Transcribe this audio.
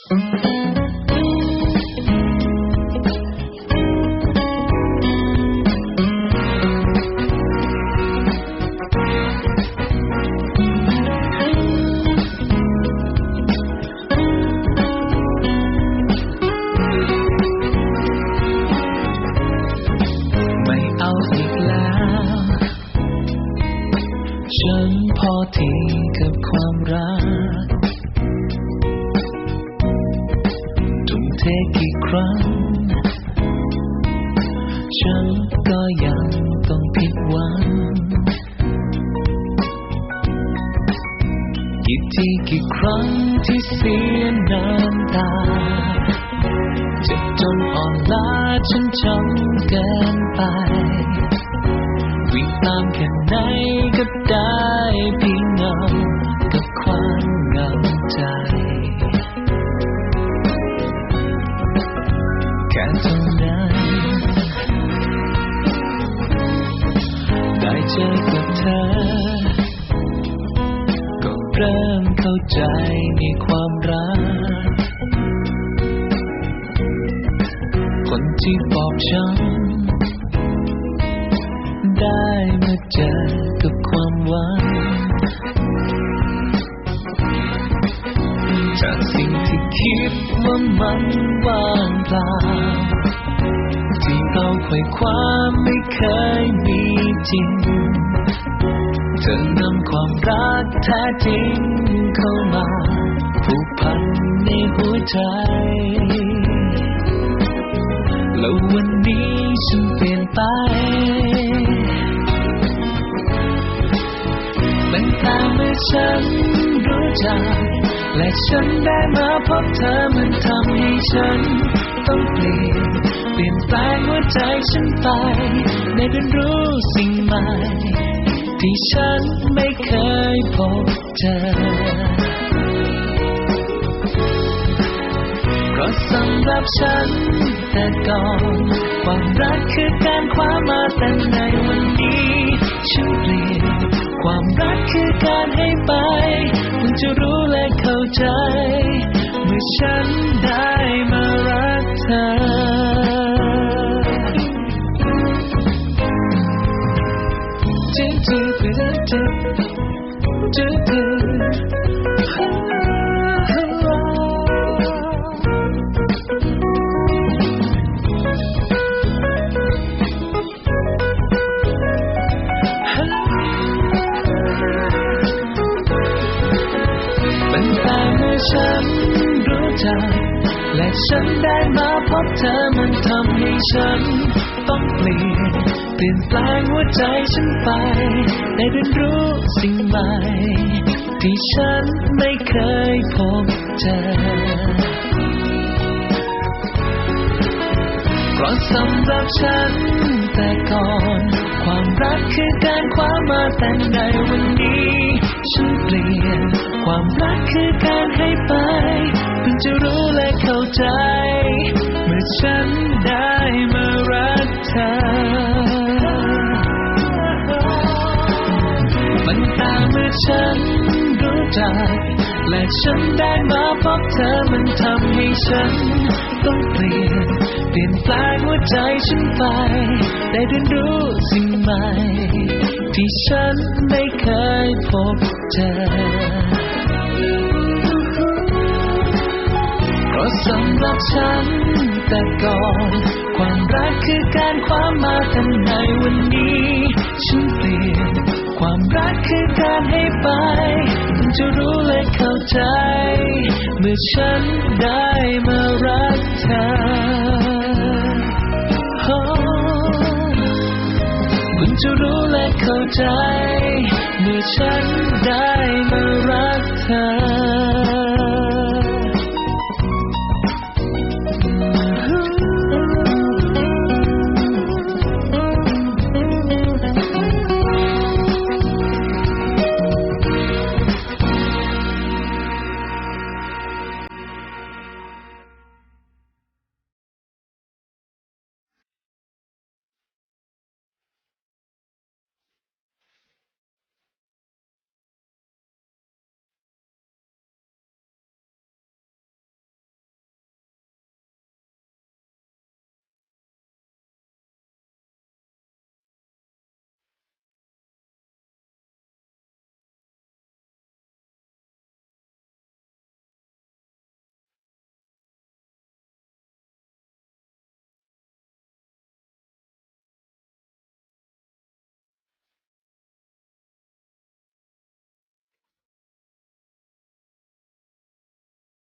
ฉันพอที เทกี่ครั้ง ฉันก็ยังต้องผิดหวังกี่ทีกี่ครั้งที่เสียน้ำตาเจ็บจนอ่อนล้าฉันจำเกินไป เริ่มเข้าใจในความรัก คนที่บอกฉันได้มาเจอกับความหวังจากสิ่งที่คิดว่ามันว่างเปล่าที่เราไขว่คว้าไม่เคยมีจริง เธอนำความรักแท้จริงเข้ามาผูกพันในหัวใจ แล้ววันนี้ฉันเปลี่ยนไปตั้งแต่เมื่อฉันรู้จัก และฉันได้มาพบเธอมันทำให้ฉันต้องเปลี่ยนเปลี่ยนแปลงหัวใจฉันไปได้เรียนรู้สิ่งใหม่ ที่ฉันไม่เคยพบเจอเพราะสำหรับฉันแต่ก่อนความรักคือการคว้ามาแต่ในวันนี้ฉันเปลี่ยนความรักคือการให้ไปมันจะรู้และเข้าใจ เมื่อฉันได้มารักเธอ ฉันรู้จัก และฉันได้มาพบเธอมันทำให้ฉันต้องเปลี่ยนเปลี่ยนแปลงหัวใจฉันไป ได้เรียนรู้สิ่งใหม่ ที่ฉันไม่เคยพบเจอเพราะสำหรับฉันแต่ก่อน ความรักคือการคว้ามาแต่ในวันนี้ ฉันเปลี่ยน ความรักคือการให้ ใจ เมื่อฉันได้มารักเธอ มันตามเมื่อฉันรู้จักและฉันได้มาพบเธอมันทำให้ฉันต้องเปลี่ยน เปลี่ยนแปลงหัวใจฉันไป ได้เรียนรู้สิ่งใหม่ ที่ฉันไม่เคยพบเจอ สำหรับฉัน แต่ก่อน ความรักคือการความมาแต่ในวันนี้ ฉันเปลี่ยน ความรักคือการให้ไปมันจะรู้และเข้าใจ เมื่อฉันได้มารักเธอคุณจะรู้และเข้าใจ เมื่อฉันได้มารักเธอ